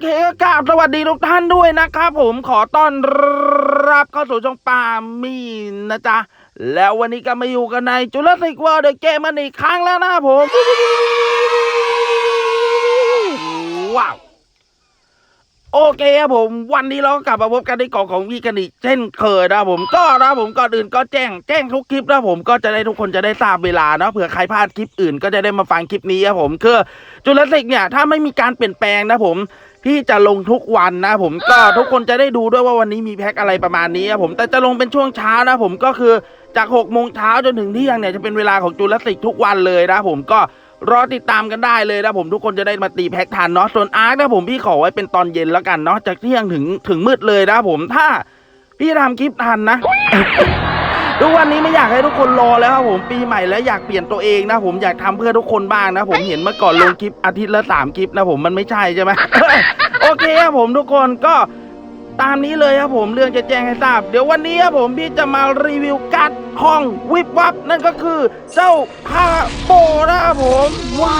เคกราบสวัสดีทุกท่านด้วยนะครับผมขอต้อนรับเข้าสู่ช่องปามีนนะจ๊ะ แล้ววันนี้ก็มาอยู่กันในจุลศิกเวิร์เดอะเกมมันอีกครั้งแล้วนะผม ว้าว โอเคครับผม วันนี้เราก็กลับมาพบกันในกล่องของพี่กันอีกเช่นเคยนะผมก็นะผมก่อนอื่นก็แจ้งแจ้งทุกคลิปนะผมก็จะได้ทุกคนจะได้ทราบเวลาเนาะเผื่อใครพลาดคลิปอื่นก็จะได้มาฟังคลิปนี้ครับผมคือจุลศิกเนี่ยถ้าไม่มีการเปลี่ยนแปลงนะผม พี่จะลงทุกวันนะผมก็ทุกคนจะได้ดูด้วยว่าวันนี้มีแพ็คอะไรประมาณนี้ครับผมแต่จะลงเป็นช่วงเช้านะผมก็คือจาก6กโมงเช้าจนถึงเที่ยงเนี่ยจะเป็นเวลาของจุลศิกทุกวันเลยนะผมก็รอติดตามกันได้เลยนะผมทุกคนจะได้มาตีแพ็คทันเนาะส่วนอาร์คนะผมพี่ขอไว้เป็นตอนเย็นแล้วกันเนาะจากเที่ยงถึงถึงมืดเลยนะผมถ้าพี่ทำคลิปทันนะ ทุกวันนี้ไม่อยากให้ทุกคนรอแล้วครับผมปีใหม่แล้วอยากเปลี่ยนตัวเองนะผมอยากทำเพื่อทุกคนบ้างนะผมเห็นเมื่อก่อนลงคลิปอาทิตย์ละสามคลิปนะผมมันไม่ใช่ใช่ไหมโอเคครับผมทุกคนก็ตามนี้เลยครับผมเรื่องจะแจ้งให้ทราบ เดี๋ยววันนี้ครับผมพี่จะมารีวิวการ์ดห้องวิบวับนั่นก็คือเจ้าพาโปนะครับผมว้า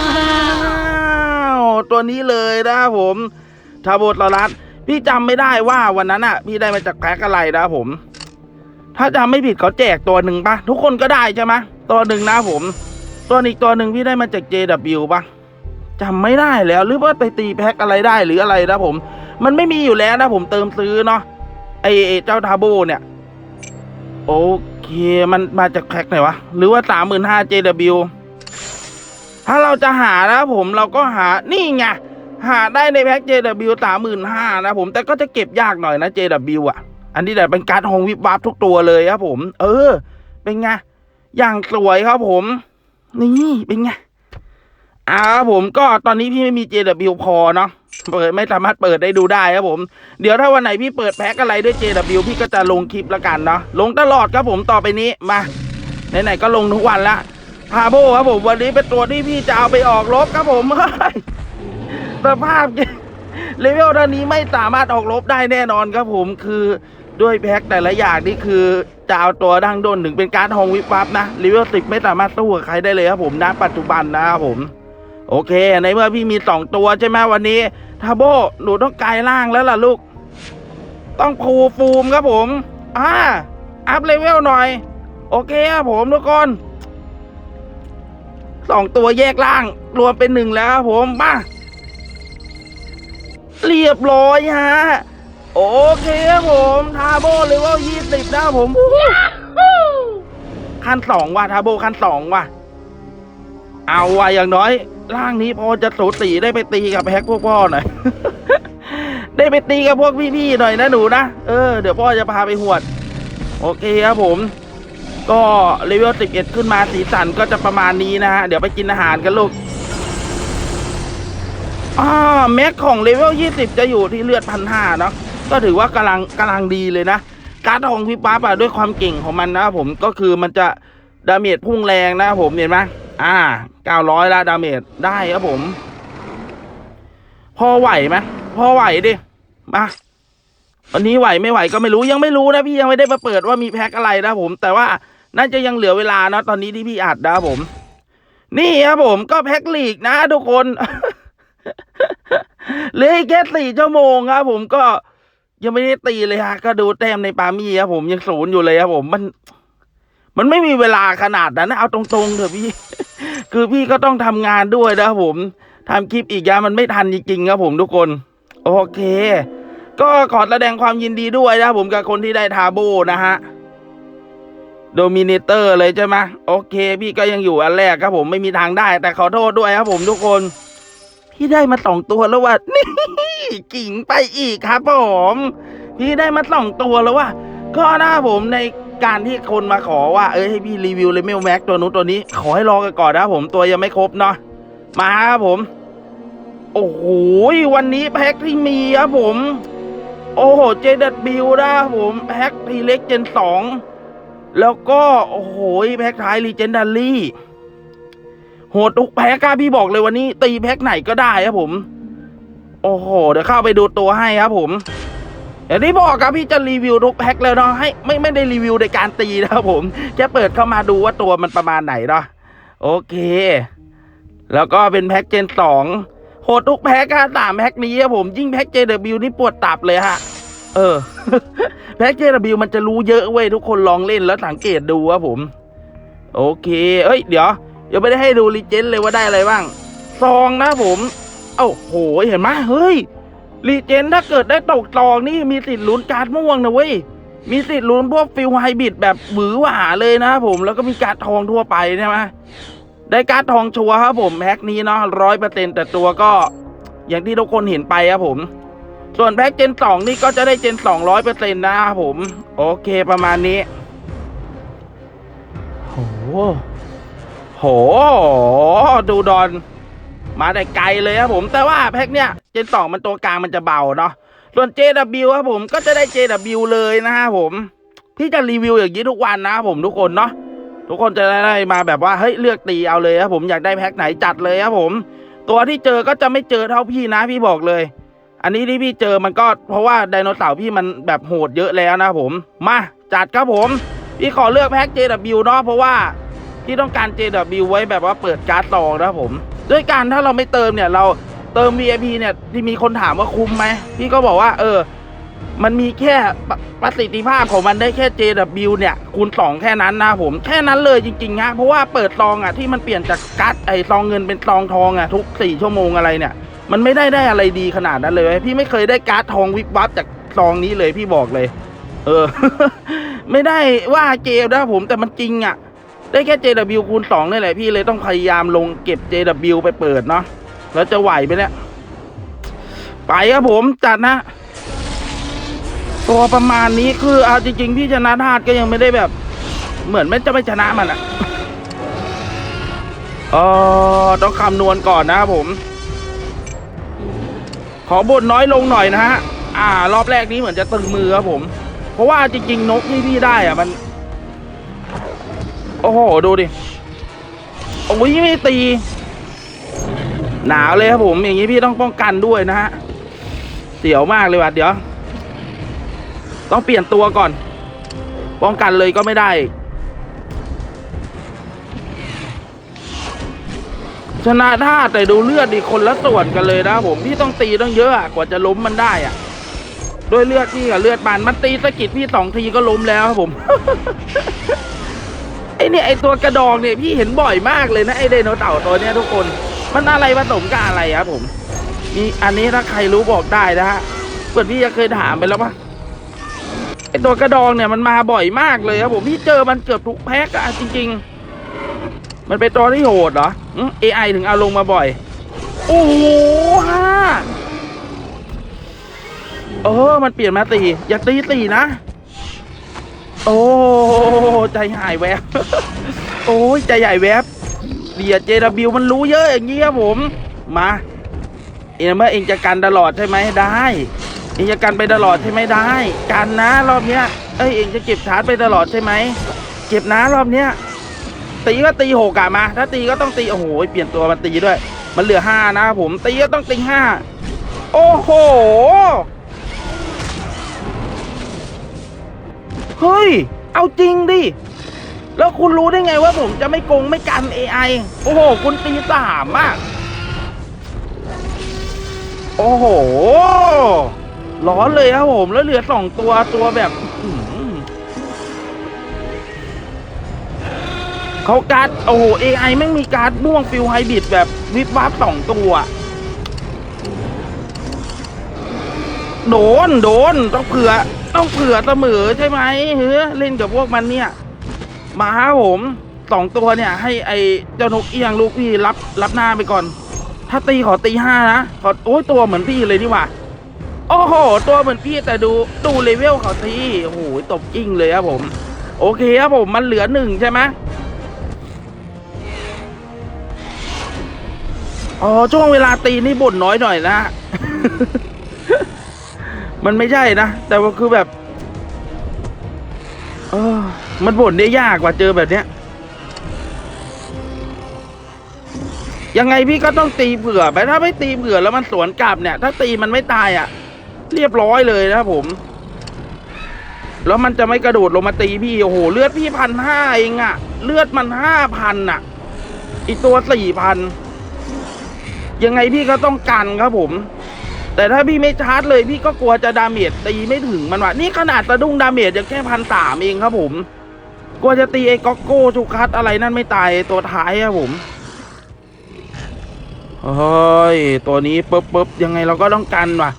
วตัวนี้เลยนะครับผมทาโบตรัสพี่จำไม่ได้ว่าวันนั้นอะ พี่ได้มาจากแพ็คอะไรนะครับผม ถ้าจำไม่ผิดเขาแจกตัวหนึ่งปะทุกคนก็ได้ใช่ไหมตัวหนึ่งนะผม ตัวอีกตัวหนึ่งพี่ได้มาจาก JW ปะจำไม่ได้แล้วหรือว่าไปตีแพ็คอะไรได้หรืออะไรนะผม มันไม่มีอยู่แล้วนะผมเติมซื้อเนาะไอไอ้เจ้าทาโบเนี่ยโอเคมันมาจากแพ็คไหนวะ หรือว่าสามหมื่นห้า JW ถ้าเราจะหานะผมเราก็หานี่ไงหาได้ในแพ็ค JW สามหมื่นห้านะผมแต่ก็จะเก็บยากหน่อยนะ JW อะ อันนี้แต่เป็นการ์ดหงวิบวับทุกตัวเลยครับผม เออ เป็นไง อย่างสวยครับผม นี่เป็นไงอ่าครับผมก็ตอนนี้พี่ไม่มี JW พอเนาะเปิดไม่สามารถเปิดได้ดูได้ครับผม เดี๋ยวถ้าวันไหนพี่เปิดแพ็คอะไรด้วย JW พี่ก็จะลงคลิปละกันเนาะลงตลอดครับผมต่อไปนี้มาไหนๆก็ลงทุกวันละพาโบครับผมวันนี้เป็นตัวที่พี่จะเอาไปออกรบครับผมเฮ้ยสภาพเเลเวลเท่านี้ไม่สามารถออกรบได้แน่นอนครับผมคือด้วยแพ็คแต่ละอย่างนี่คือจะเอาตัวดังโดนถึงเป็นการทองวิบวับนะเลเวลสิบไม่สามารถสู้กับใครได้เลยครับผมณปัจจุบันนะครับผม โอเค ในเมื่อพี่มีสองตัวใช่ไหมวันนี้ทาโบหนูต้องกลายร่างแล้วล่ะลูก ต้องพูฟูมครับผมอ่าอัพเลเวลหน่อย โอเคครับผมทุกคนสองตัวแยกล่างรวมเป็นหนึ่งแล้วครับผมมา เรียบร้อยฮะ โอเคครับผมทาโบเลเวลยี่สิบนะผมขั้นสองว่ะทาโบขั้นสองว่ะ เอาว่ะอย่างน้อยร่างนี้พอจะสูสีได้ไปตีกับแฮกพวกพ่อหน่อย ได้ไปตีกับพวกพี่ๆหน่อยนะหนูนะ เออเดี๋ยวพ่อจะพาไปหวด โอเคครับผม ก็เลเวล11 ขึ้นมาสีสันก็จะประมาณนี้นะฮะ เดี๋ยวไปกินอาหารกันลูก อ่าแม็กของเลเวล20 จะอยู่ที่เลือดพันห้าเนาะก็ถือว่ากำลังกำลังดีเลยนะการ์ดของพี่ป๊าปอะด้วยความเก่งของมันนะครับผมก็คือมันจะดาเมจพุ่งแรงนะครับผมเห็นไหมอ่า 900ละดาเมจได้ครับผม พอไหวไหมพอไหวดิมาวันนี้ไหวไม่ไหวก็ไม่รู้ยังไม่รู้นะพี่ยังไม่ได้มาเปิดว่ามีแพ็คอะไรนะผม แต่ว่าน่าจะยังเหลือเวลาเนาะตอนนี้ที่พี่อัดนะผม นี่ครับผมก็แพ็คลีกนะทุกคน เหลืออีกแค่สี่ชั่วโมงครับผมก็ยังไม่ได้ตีเลยฮะ ก็ดูแต้มในปามี่ครับผมยังศูนย์อยู่เลยครับผมมัน มันไม่มีเวลาขนาดนั้นนะเอาตรงๆเถอะพี่ คือพี่ก็ต้องทำงานด้วยนะครับผมทำคลิปอีกอยางมันไม่ทันจริงๆครับผมทุกคน โอเค ก็ขอแสดงความยินดีด้วยนะครับผมกับคนที่ได้ทาโบนะฮะโดมิเนเตอร์เลยใช่ไหมโอเค พี่ก็ยังอยู่อันแรกครับผมไม่มีทางได้ แต่ขอโทษด้วยครับผมทุกคน พี่ได้มาสองตัวแล้วว่ะนี่กิ่งไปอีกครับผมพี่ได้มาสองตัวแล้วว่ะก็นะครับผมในการที่คนมาขอว่า เอ้ยให้พี่รีวิวเลเมลแม็กตัวนู้นตัวนี้ ขอให้รอกันก่อนนะผมตัวยังไม่ครบเนาะมาครับผม โอ้โหวันนี้แพ็คที่มีครับผม โอ้โหเจดัดบิวนะผมแพ็คทีเล็กเจนสองแล้วก็โอ้โหแพ็คท้ายรีเจนดารี่ โหดทุกแพ็คอะพี่บอกเลยวันนี้ ตีแพ็คไหนก็ได้ครับผม โอ้โห เดี๋ยวเข้าไปดูตัวให้ครับผมอย่างที่บอกครับพี่จะรีวิวทุกแพ็คแล้วเนาะให้ไม่ไม่ได้รีวิวในการตีนะครับผมแค่เปิดเข้ามาดูว่าตัวมันประมาณไหนเนาะโอเค แล้วก็เป็นแพ็คเจนสองโหดทุกแพ็กอะสามแพ็กนี้ครับผมยิ่งแพ็ก JW นี่ปวดตับเลยฮะเออแพ็ก JW มันจะรู้เยอะเว้ยทุกคนลองเล่นแล้วสังเกตดูครับผม โอเค เอ้ย เดี๋ยว ยังไม่ได้ให้ดูรีเจนเลยว่าได้อะไรบ้าง ซองนะผม เอ้าโหเห็นไหมเฮ้ยรีเจนถ้าเกิดได้ตกซองนี่มีสิทธิ์ลุ้นการ์ดม่วงนะเว้ย มีสิทธิ์ลุ้นพวกฟิลไฮบริดแบบหวือหวาเลยนะผมแล้วก็มีการ์ดทองทั่วไปใช่ไหมได้การ์ดทองชัวร์ครับผมแพ็คนี้เนาะร้อยเปอร์เซ็นต์แต่ตัวก็ อย่างที่ทุกคนเห็นไปครับผม ส่วนแพ็คเจนสองนี่ก็จะได้เจนสองร้อยเปอร์เซ็นต์นะครับผม โอเคประมาณนี้โห โห ดูดอน มาแต่ไกลเลยครับผมแต่ว่าแพ็คเนี้ยเจนสองมันตัวกลางมันจะเบาเนาะส่วน JW ครับผมก็จะได้ JW เลยนะครับผมพี่จะรีวิวอย่างนี้ทุกวันนะครับผมทุกคนเนาะทุกคนจะได้มาแบบว่าเฮ้ยเลือกตีเอาเลยครับผมอยากได้แพ็คไหนจัดเลยครับผม ตัวที่เจอก็จะไม่เจอเท่าพี่นะพี่บอกเลย อันนี้ที่พี่เจอมันก็เพราะว่าไดโนเสาร์พี่มันแบบโหดเยอะแล้วนะผม มาจัดครับผม พี่ขอเลือกแพ็ค JW เนาะเพราะว่า พี่ต้องการ JW ไว้แบบว่าเปิดการ์ดซองนะครับผม ด้วยการถ้าเราไม่เติมเนี่ยเราเติม VIP เนี่ยที่มีคนถามว่าคุ้มไหมพี่ก็บอกว่าเออ มันมีแค่ประสิทธิภาพของมันได้แค่ JW เนี่ยคูณสองแค่นั้นนะผมแค่นั้นเลยจริงๆฮะเพราะว่าเปิดซองอะที่มันเปลี่ยนจากการ์ดไอซองเงินเป็นซองทองอะทุกสี่ชั่วโมงอะไรเนี่ย มันไม่ได้ได้อะไรดีขนาดนั้นเลยเว้ยพี่ไม่เคยได้การ์ดทองวิบวับจากซองนี้เลยพี่บอกเลย เออ ไม่ได้ว่าเกมนะผมแต่มันจริงอะ ได้แค่ JW คูณสองนี่แหละพี่เลยต้องพยายามลงเก็บ JW ไปเปิดเนาะแล้วจะไหวไหมเนี่ย ไปครับผมจัดนะ ตัวประมาณนี้คือเอาจริง ๆ พี่ชนะธาตุก็ยังไม่ได้แบบ เหมือนไม่จะไม่ชนะมันอะเออต้องคำนวณก่อนนะครับผม ขอบทน้อยลงหน่อยนะฮะ อ่ารอบแรกนี้เหมือนจะตึงมือครับผม เพราะว่าจริงๆนกที่พี่ได้อะมัน โอ้โห ดูดิ โอ้ยไม่ตี หนาวเลยครับผม อย่างนี้พี่ต้องป้องกันด้วยนะฮะ เสียวมากเลยว่ะ เดี๋ยว ต้องเปลี่ยนตัวก่อน ป้องกันเลยก็ไม่ได้ ชนะท่าแต่ดูเลือดดีคนละส่วนกันเลยนะผม พี่ต้องตีต้องเยอะกว่าจะล้มมันได้อะด้วยเลือดพี่กับเลือดมันมันตีสะกิดพี่สองทีก็ล้มแล้วครับผม ไอเนี่ยไอตัวกระดองเนี่ยพี่เห็นบ่อยมากเลยนะไอไดโนเต่าตัวเนี้ยทุกคน มันอะไรผสมกับอะไรครับผมนี่อันนี้ถ้าใครรู้บอกได้นะฮะเปิดพี่จะเคยถามไปแล้วปะไอตัวกระดองเนี่ยมันมาบ่อยมากเลยครับผมพี่เจอมันเกือบทุกแพ็กอะจริง ๆ มันเป็นตัวที่โหดเหรอเอืม AI ถึงเอาลงมาบ่อย โอ้โหฮ่าเออ มันเปลี่ยนมาตีอย่าตีตีนะ โอ้ใจหายแวบ โอ้ยใจใหญ่แวบเดียเจดบิวมันรู้เยอะอย่างนี้ครับผม มาเอ็งเมื่อเองจะกันตลอดใช่ไหมได้ เองจะกันไปตลอดใช่ไหมได้ กันนะรอบเนี้ย เอ้ยเองจะเก็บชาร์จไปตลอดใช่ไหมเก็บนะรอบเนี้ยตีก็ตีหกอะมา ถ้าตีก็ต้องตีโอ้โหเปลี่ยนตัวมันตีด้วย มันเหลือห้านะผมตีก็ต้องตีห้าโอ้โห เฮ้ย เอาจริงดิ แล้วคุณรู้ได้ไงว่าผมจะไม่โกงไม่กัน AI โอ้โห คุณตีสามอะโอ้โห ร้อนเลยครับผม แล้วเหลือสองตัวตัวแบบเขาการ์ดโอ้โห AI ไม่มีการ์ดม่วงฟิลไฮบริดแบบวิบวับสองตัวโดน โดน ต้องเผื่อ ต้องเผื่อเสมอใช่ไหมเฮ้ยเล่นกับพวกมันเนี่ยมาครับผมสองตัวเนี่ย ให้ไอเจ้านกเอียงลูกพี่รับรับหน้าไปก่อน ถ้าตีขอตีห้านะขอโอ้ยตัวเหมือนพี่เลยนี่หว่าโอ้โห ตัวเหมือนพี่แต่ดูดูเลเวลเขาทีโอ้โหตบกิ้งเลยครับผม โอเคครับผมมันเหลือหนึ่งใช่ไหมอ๋อช่วงเวลาตีนี่บ่นน้อยหน่อยนะ มันไม่ใช่นะ แต่ว่าคือแบบ เออ มันบ่นได้ยากกว่าเจอแบบเนี้ย ยังไงพี่ก็ต้องตีเผื่อไปถ้าไม่ตีเผื่อแล้วมันสวนกลับเนี่ย ถ้าตีมันไม่ตายอะ เรียบร้อยเลยนะผม แล้วมันจะไม่กระโดดลงมาตีพี่ โอ้โห เลือดพี่พันห้าเองอะเลือดมันห้าพันอะ อีกตัวสี่พันยังไงพี่ก็ต้องกันครับผม แต่ถ้าพี่ไม่ชาร์จเลยพี่ก็กลัวจะดาเมจตีไม่ถึงมันว่ะนี่ขนาดสะดุ้งดาเมจยังแค่พันสามเองครับผมกลัวจะตีไอ้ก๊อกโก้ชูคัสอะไรนั่นไม่ตายตัวท้ายครับผมเฮ้ยตัวนี้ปึ๊บปึ๊บยังไงเราก็ต้องกันว่ะ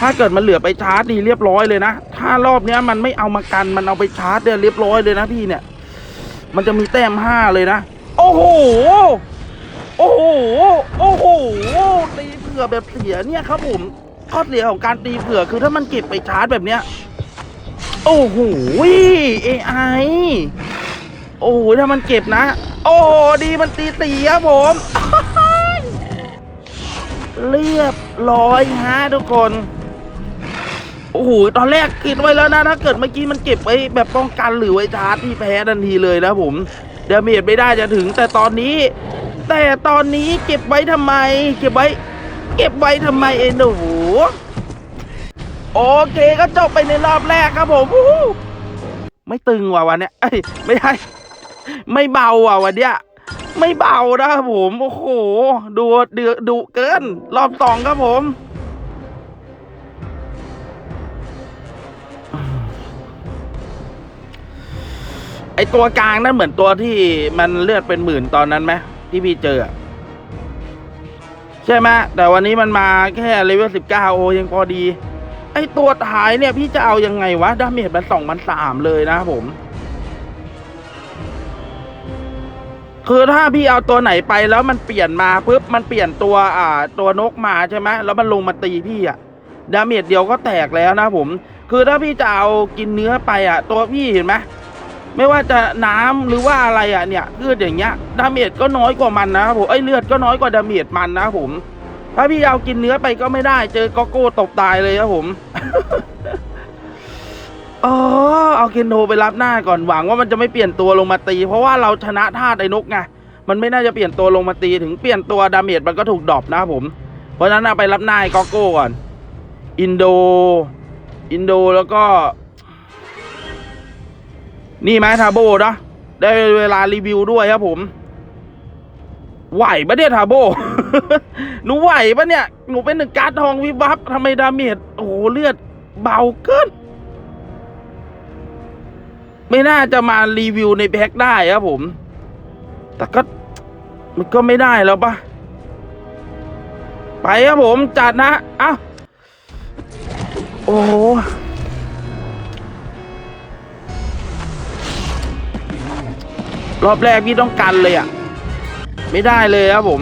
ถ้าเกิดมันเหลือไปชาร์จนี่เรียบร้อยเลยนะ ถ้ารอบเนี้ยมันไม่เอามากันมันเอาไปชาร์จเนี่ยเรียบร้อยเลยนะพี่เนี่ย มันจะมีแต้มห้าเลยนะ โอ้โห โอ้โห โอ้โห ตีเผื่อแบบเสียเนี่ยครับผม ข้อเสียของการตีเผื่อคือถ้ามันเก็บไปชาร์จแบบเนี้ย โอ้โหเอไอโอ้โหถ้ามันเก็บนะ โอ้โหดีมันตีตีครับผม เรียบร้อยฮะทุกคนโอ้โห ตอนแรกคิดไว้แล้วนะ ถ้าเกิดเมื่อกี้มันเก็บไว้แบบป้องกันหรือไว้ชาร์จที่แพ้ทันทีเลยนะผมเดาเมจไม่ได้จะถึง แต่ตอนนี้ แต่ตอนนี้เก็บไว้ทำไม เก็บไว้ เก็บไว้ทำไมเอ็นโอ้โหโอเคก็จบไปในรอบแรกครับผมไม่ตึงว่ะวันเนี้ยไม่ใช่ไม่เบาว่ะวันเนี้ยไม่เบานะครับผมโอ้โหดูเดือดดุเกิน รอบสองครับผมไอตัวกลางนั่นเหมือนตัวที่มันเลือดเป็นหมื่นตอนนั้นไหมที่พี่เจออะ ใช่ไหมแต่วันนี้มันมาแค่เลเวลสิบเก้าโอยังพอดี ไอตัวท้ายเนี่ยพี่จะเอายังไงวะดาเมจมันสองพันสามเลยนะครับผม คือถ้าพี่เอาตัวไหนไปแล้วมันเปลี่ยนมาปุ๊บมันเปลี่ยนตัวอ่า ตัวนกมาใช่ไหมแล้วมันลงมาตีพี่อะดาเมจเดียวก็แตกแล้วนะผม คือถ้าพี่จะเอากินเนื้อไปอะตัวพี่เห็นไหม ไม่ว่าจะน้ำหรือว่าอะไรอะเนี่ยเลือดอย่างเงี้ยดาเมจก็น้อยกว่ามันนะครับผมไอ้เลือดก็น้อยกว่าดาเมจมันนะผม ถ้าพี่เอากินเนื้อไปก็ไม่ได้ เจอกโก้ตบตายเลยครับผมอ๋อเอาเคนโดไปรับหน้าก่อนหวังว่ามันจะไม่เปลี่ยนตัวลงมาตี เพราะว่าเราชนะธาตุไอ้นกไงมันไม่น่าจะเปลี่ยนตัวลงมาตีถึงเปลี่ยนตัวดาเมจมันก็ถูกดรอปนะผม เพราะฉะนั้นเอาไปรับหน้าไอ้กโก้ก่อน อินโด อินโดแล้วก็ นี่ไหมทาโบนะได้เวลารีวิวด้วยครับผม ไหวปะเนี่ยทาโบ หนูไหวปะเนี่ย หนูเป็นหนึ่งการ์ดทองวิบวับทำไมดาเมจโอ้โหเลือดเบาเกิน ไม่น่าจะมารีวิวในแพ็คได้ครับผม แต่ก็มันก็ไม่ได้แล้วปะไปครับผมจัดนะ เอ้า รอบแรกพี่ต้องกันเลยอะ ไม่ได้เลยครับผม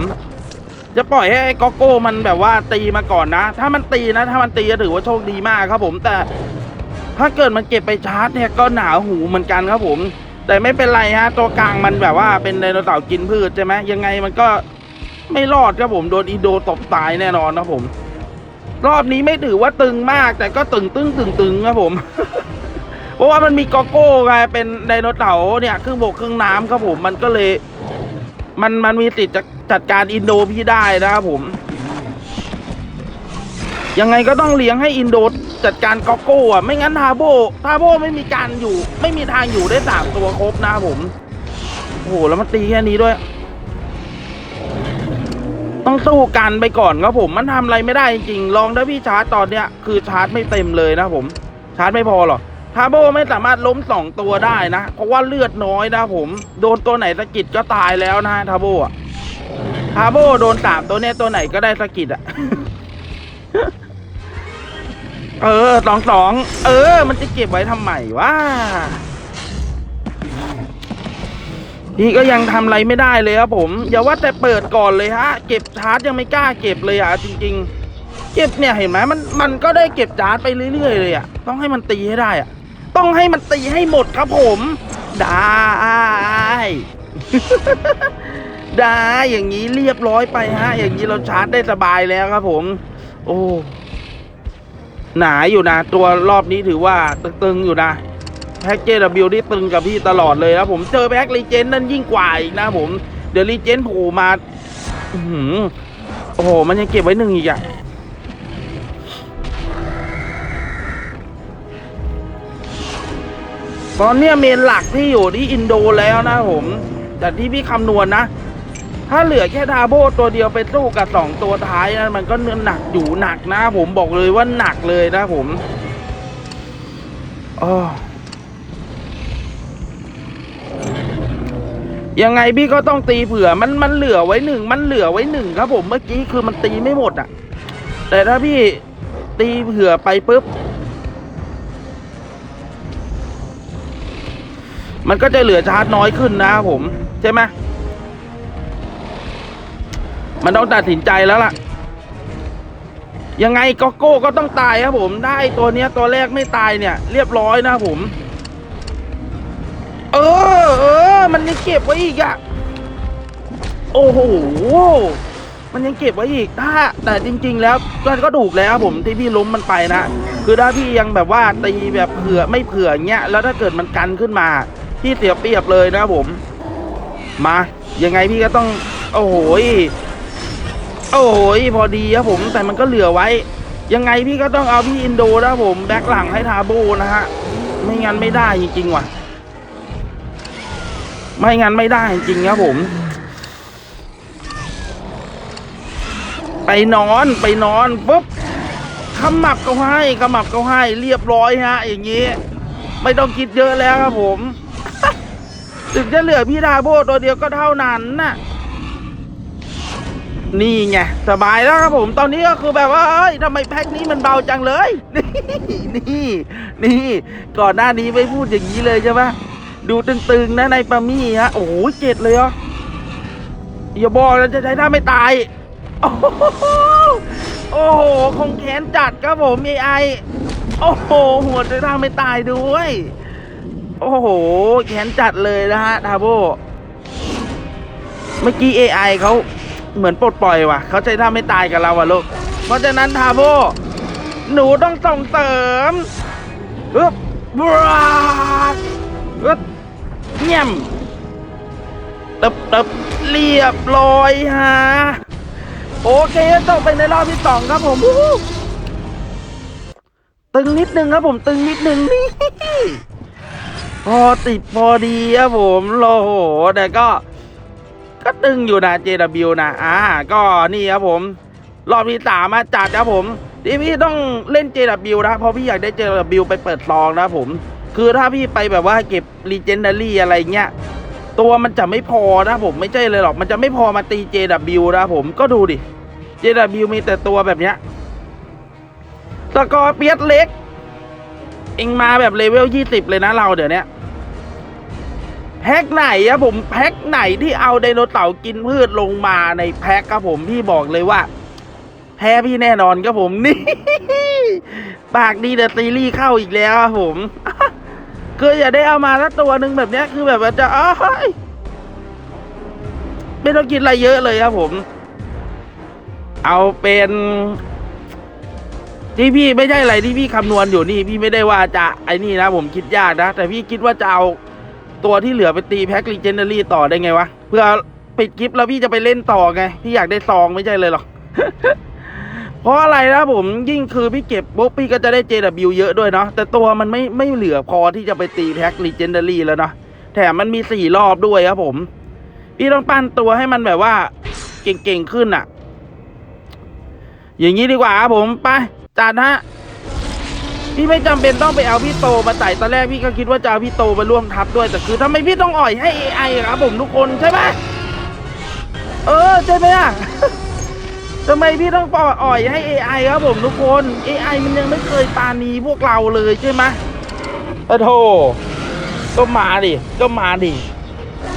จะปล่อยให้ไอ้ก๊อกโก้มันแบบว่าตีมาก่อนนะ ถ้ามันตีนะ ถ้ามันตีก็ถือว่าโชคดีมากครับผม แต่ถ้าเกิดมันเก็บไปชาร์จเนี่ยก็หนาวหูเหมือนกันครับผม แต่ไม่เป็นไรฮะ ตัวกลางมันแบบว่าเป็นไดโนเสาร์กินพืชใช่ไหมยังไงมันก็ไม่รอดครับผมโดนอีโดตบตายแน่นอนครับผม รอบนี้ไม่ถือว่าตึงมาก แต่ก็ตึงตึงตึงตึงครับผม เพราะว่ามันมีกอโก้ไงเป็นไดโนเสาร์เนี่ยครึ่งบกครึ่งน้ำครับผมมันก็เลย มันมันมีติดจะจัดการอินโดพี่ได้นะครับผม ยังไงก็ต้องเลี้ยงให้อินโดจัดการกอโก้อะไม่งั้นทาโบทาโบไม่มีการอยู่ ไม่มีทางอยู่ได้สามตัวครบนะครับผมโอ้โหแล้วมันตีแค่นี้ด้วย ต้องสู้กันไปก่อนครับผม มันทำอะไรไม่ได้จริงๆลองถ้าพี่ชาร์จตอนเนี้ยคือชาร์จไม่เต็มเลยนะผม ชาร์จไม่พอหรอก ทาโบไม่สามารถล้มสองตัวได้นะ เพราะว่าเลือดน้อยนะผม โดนตัวไหนสะกิดก็ตายแล้วนะทาโบอะทาโบโดนสามตัวเนี้ยตัวไหนก็ได้สะกิดอะเออสองสอง เออ มันจะเก็บไว้ทำไมวะพี่ก็ยังทำอะไรไม่ได้เลยครับผม อย่าว่าแต่เปิดก่อนเลยฮะ เก็บชาร์จยังไม่กล้าเก็บเลยอะจริง ๆ เก็บเนี่ยเห็นไหมมันมันก็ได้เก็บชาร์จไปเรื่อยๆเลยอะต้องให้มันตีให้ได้อะ ต้องให้มันตีให้หมดครับผม ได้ ได้อย่างนี้เรียบร้อยไปฮะ อย่างนี้เราชาร์จได้สบายแล้วครับผม โอ้หนาอยู่นะ ตัวรอบนี้ถือว่าตึงๆอยู่นะแพ็กเจบิลที่ตึงกับพี่ตลอดเลยนะผมเจอแพ็กลีเจนนั่นยิ่งกว่าอีกนะผม เดี๋ยวลีเจนโผล่มาโอ้โหมันยังเก็บไว้หนึ่งอีกอะ ตอนนี้เมนหลักที่อยู่ที่อินโดแล้วนะผมแต่ที่พี่คำนวณนะ ถ้าเหลือแค่ทาโบตัวเดียวไปสู้กับสองตัวท้ายนะมันก็เนื้อหนักอยู่หนักนะผมบอกเลยว่าหนักเลยนะผมออยังไงพี่ก็ต้องตีเผื่อมันมันเหลือไว้หนึ่งมันเหลือไว้หนึ่งครับผมเมื่อกี้คือมันตีไม่หมดอะแต่ถ้าพี่ตีเผื่อไปปุ๊บ มันก็จะเหลือชาร์จน้อยขึ้นนะครับผม ใช่ไหมมันต้องตัดสินใจแล้วล่ะ ยังไงก็โก้ก็ต้องตายครับผม ได้ตัวเนี้ยตัวแรกไม่ตายเนี่ย เรียบร้อยนะครับผม เออ เออ มันยังเก็บไว้อีกอะโอ้โห มันยังเก็บไว้อีก ถ้า แต่จริง ๆ แล้วมันก็ถูกแล้วครับผมที่พี่ล้มมันไปนะ คือถ้าพี่ยังแบบว่าตีแบบเผื่อไม่เผื่อเงี้ย แล้วถ้าเกิดมันกันขึ้นมา พี่เสียเปรียบเลยนะครับผม มายังไงพี่ก็ต้อง โอ้โหโอ้โหพอดีครับผม แต่มันก็เหลือไว้ ยังไงพี่ก็ต้องเอาพี่อินโดนะผมแบ็คหลังให้ทาโบนะฮะไม่งั้นไม่ได้จริงๆว่ะ ไม่งั้นไม่ได้จริงครับผม ไปนอนไปนอนปุ๊บขมับก็ให้ขมับก็ให้เรียบร้อยฮะ อย่างนี้ ไม่ต้องคิดเยอะแล้วครับผม ถึงจะเหลือพี่ดาโบตัวเดียวก็เท่านั้นน่ะ นี่ไงสบายแล้วครับผม ตอนนี้ก็คือแบบว่าเอ้ยทำไมแพ็คนี้มันเบาจังเลย นี่นี่นี่ก่อนหน้านี้ไม่พูดอย่างนี้เลยใช่ไหมดูตึงๆนะในปามี่ฮะ โอ้โหเจ็ดเลยเหรออย่าบอกนะจะใช้ท่าไม่ตาย โอ้โหโอ้โหคงแค้นจัดครับผมไอไอโอ้โหหัวจะท่าไม่ตายด้วย โอ้โหแค้นจัดเลยนะฮะทาโบเมื่อกี้ AI เขาเหมือนปลดปล่อยว่ะ เขาใจท่าไม่ตายกับเราอะลูก เพราะฉะนั้นทาโบหนูต้องส่งเสริมอึบบราดอึบเงี่ยมตึบตึบเรียบร้อยฮะ โอเคตกไปในรอบที่สองครับผมตึงนิดนึงครับผมตึงนิดนึงนี่ พอติดพอดีครับผมโลโหแต่ก็ ก็ตึงอยู่นะ JW นะ อ่า ก็นี่ครับผม รอบที่สามมาจัดครับผมที่พี่ต้องเล่น JW นะ เพราะพี่อยากได้ JW ไปเปิดซองนะผม คือถ้าพี่ไปแบบว่าเก็บ Legendary อะไรเงี้ย ตัวมันจะไม่พอนะผมไม่ใช่เลยหรอก มันจะไม่พอมาตี JW นะผมก็ดูดิ JW มีแต่ตัวแบบเนี้ยสกอร์เปียสเล็ก เองมาแบบเลเวลยี่สิบเลยนะเราเดี๋ยวนี้ แพ็คไหนอะผมแพ็คไหนที่เอาไดโนเสาร์กินพืชลงมาในแพ็คครับผมพี่บอกเลยว่า แพ้พี่แน่นอนครับผมนี่ ปากดีแต่ซีรีส์เข้าอีกแล้วครับผมคืออย่าได้เอามาสักตัวหนึ่งแบบนี้คือแบบว่าจะอ้ายไม่ต้องกินอะไรเยอะเลยครับผม เอาเป็นที่พี่ไม่ใช่อะไรที่พี่คำนวณอยู่นี่ พี่ไม่ได้ว่าจะไอ้นี่นะ ผมคิดยากนะแต่พี่คิดว่าจะเอา ตัวที่เหลือไปตีแพ็คลีเจนเดอรี่ต่อได้ไงวะ เพื่อปิดคลิปแล้วพี่จะไปเล่นต่อไง พี่อยากได้ซองไม่ใช่เลยหรอก เพราะอะไรนะผมยิ่งคือพี่เก็บปุ๊บพี่ก็จะได้ JW เยอะด้วยเนาะแต่ตัวมันไม่ไม่เหลือพอที่จะไปตีแพ็คลีเจนเดอรี่แล้วเนาะแถมมันมีสี่รอบด้วยครับผม พี่ต้องปั้นตัวให้มันแบบว่า เก่งๆขึ้นอะอย่างนี้ดีกว่าครับผมไปจัดฮะ พี่ไม่จำเป็นต้องไปเอาพี่โตมาใส่ตอนแรกพี่ก็คิดว่าจะเอาพี่โตมาร่วมทัพด้วยแต่คือทำไมพี่ต้องอ่อยให้ AI อะครับผมทุกคนใช่ไหมเออใช่ไหมอะ ทำไมพี่ต้องปล่อยอ่อยให้ AI ครับผมทุกคน AI มันยังไม่เคยปาณีพวกเราเลยใช่ไหมเออโธ่ก็มาดิ ก็มาดิ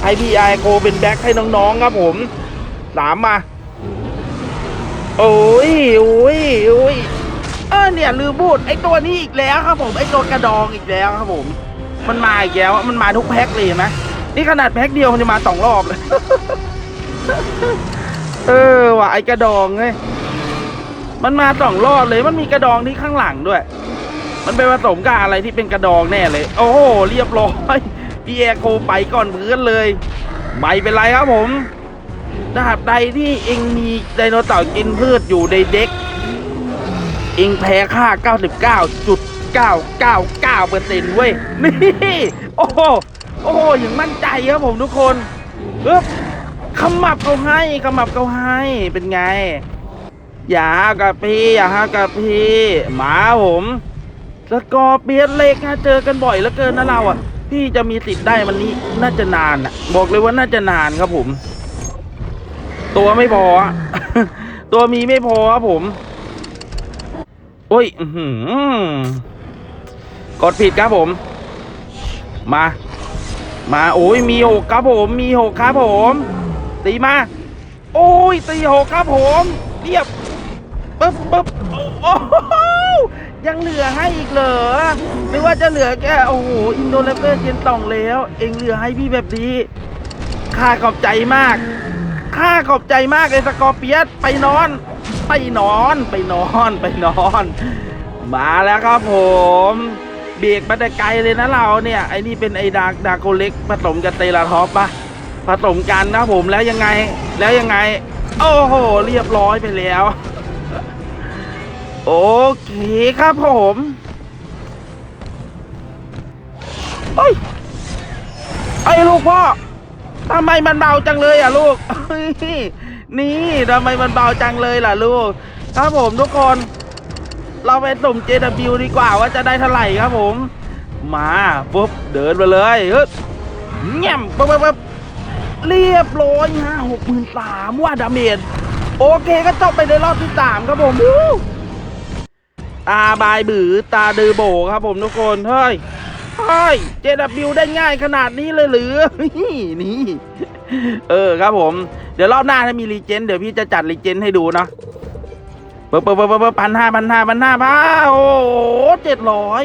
ให้พี่ไอโคเป็นแบ็คให้น้องๆครับผมสามมา โอ้ยโอ้ยโอ้ย เออเนี่ยลืมพูดไอตัวนี้อีกแล้วครับผมไอตัวกระดองอีกแล้วครับผม มันมาอีกแล้วมันมาทุกแพ็คเลยนไหมนี่ขนาดแพ็คเดียวมันจะมาสองรอบเลย เออว่ะไอกระดองไงมันมาสองรอบเลยมันมีกระดองที่ข้างหลังด้วย มันเป็นผสมกับอะไรที่เป็นกระดองแน่เลย โอ้โหเรียบร้อยพี่แอร์โคไปก่อนเพื่อนเลยไม่เป็นไรครับผมดาบใดที่เองมีไดโนเสาร์กินพืชอยู่ในเด็ก เองแพ้ค่า 99.999เปอร์เซ็นต์เว้ย นี่ โอ้โห โอ้โหอย่างมั่นใจครับผมทุกคนปึ๊บขมับเขาให้ขมับเขาให้เป็นไง อย่าหากับพี่ อย่าหากับพี่หมาผมสกอร์เปียนเล็กนะเจอกันบ่อยเหลือเกินนะเราอะพี่จะมีสิทธิ์ได้มันนี้น่าจะนานอะ บอกเลยว่าน่าจะนานครับผม ตัวไม่พอ ตัวมีไม่พอครับผม โอ้ยอื้อหือกดผิดครับผม มา มาโอ้ยมีหกครับผม มีหกครับผม ตีมา โอ้ยตีหกครับผมเรียบปึ๊บปึ๊บโอ้โหยังเหลือให้อีกเหรอหรือว่าจะเหลือแค่โอ้โหอินโดเลเวอร์เจนตองแล้ว เองเหลือให้พี่แบบนี้ข้าขอบใจมากข้าขอบใจมากเลยสกอร์เปียสไปนอน ไปนอนไปนอนไปนอน มาแล้วครับผมเบรกมาแต่ไกลเลยนะเราเนี่ยไอ้นี่เป็นไอ้ดาร์กดาโกเล็กผสมกับเตลาท็อปปะผสมกันนะผมแล้วยังไงแล้วยังไง โอ้โห เรียบร้อยไปแล้ว โอเคครับผมเฮ้ยไอ้ลูกพ่อทำไมมันเบาจังเลยอะลูกเฮ้ย นี่ทำไมมันเบาจังเลยล่ะลูก ครับผมทุกคน เราไปสุ่ม JW ดีกว่าว่าจะได้เท่าไหร่ครับผม มาปุ๊บเดินมาเลยฮึบแง่มปุ๊บปุ๊บบเรียบร้อยฮะหกหมื่นสามว่าดาเมจโอเคก็จบไปในรอบที่สามครับผมตาบายบือตาดือโบครับผมทุกคนเฮ้ยเฮ้ย JW ได้ง่ายขนาดนี้เลยหรือนี่นี่ เออครับผม เดี๋ยวรอบหน้าถ้ามีรีเจนเดี๋ยวพี่จะจัดรีเจนให้ดูเนาะเปิดเปิดเปิดเปิดพันห้าพันห้าพันห้าพันโอ้โหเจ็ดร้อย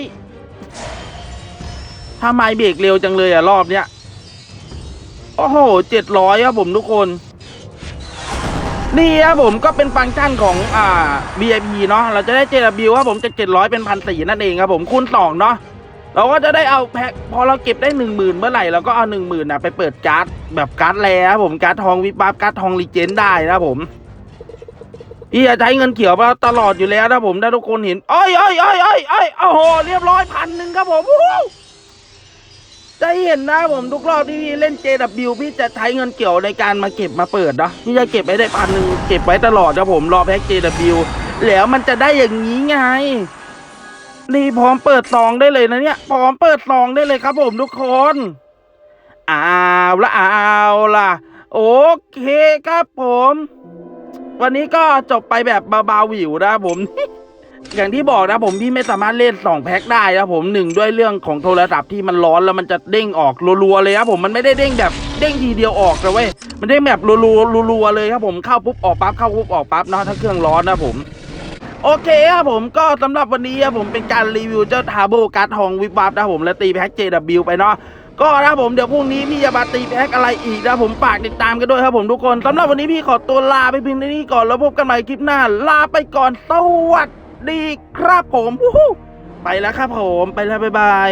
ทำไมเบรกเร็วจังเลยอะรอบเนี้ย โอ้โหเจ็ดร้อยครับผมทุกคน นี่ครับผมก็เป็นฟังก์ชันของอ่า VIP เนาะเราจะได้ JW ครับผมจะเจ็ดร้อยเป็นพันสี่นั่นเองครับผมคูณสองเนาะ เราก็จะได้เอาแพ็คพอเราเก็บได้หนึ่งหมื่นเมื่อไหร่เราก็เอาหนึ่งหมื่นอะไปเปิดการ์ดแบบการ์ดแลครับผมการ์ดทองวิบวับการ์ดทองรีเจนได้นะครับผมพี่จะใช้เงินเขียวมาตลอดอยู่แล้วนะผมถ้าทุกคนเห็นอ้อยอ้อยอ้อยอ้อยอ้อยโอ้โหเรียบร้อยพันหนึ่งครับผมจะเห็นนะผมทุกรอบที่พี่เล่น JW พี่จะใช้เงินเกี่ยวในการมาเก็บมาเปิดนะพี่จะเก็บไว้ได้พันหนึ่งเก็บไว้ตลอดนะผมรอแพ็ก JW แล้วมันจะได้อย่างนี้ไง นี่พร้อมเปิดซองได้เลยนะเนี่ยพร้อมเปิดซองได้เลยครับผมทุกคนเอาละเอาละโอเคครับผม วันนี้ก็จบไปแบบเบาๆวิวนะผมอย่างที่บอกนะผมพี่ไม่สามารถเล่นสองแพ็คได้นะผมหนึ่งด้วยเรื่องของโทรศัพท์ที่มันร้อนแล้วมันจะเด้งออกรัวๆเลยครับผมมันไม่ได้เด้งแบบเด้งทีเดียวออกนะเว้ยมันเด้งแบบรัวๆรัวๆเลยครับผมเข้าปุ๊บออกปั๊บเข้าปุ๊บออกปั๊บเนาะถ้าเครื่องร้อนนะผม โอเคครับผมก็สำหรับวันนี้ครับผมเป็นการรีวิวเจ้าทาโบการ์ดทองวิบวับนะผมและตีแพ็ก JW ไปเนาะก็นะผมเดี๋ยวพรุ่งนี้พี่จะมาตีแพ็กอะไรอีกนะผมฝากติดตามกันด้วยครับผมทุกคนสำหรับวันนี้พี่ขอตัวลาไปเพียงเท่านี้ก่อนแล้วพบกันใหม่คลิปหน้า ลาไปก่อนสวัสดีครับผม ไปแล้วครับผมไปแล้วบ๊ายบาย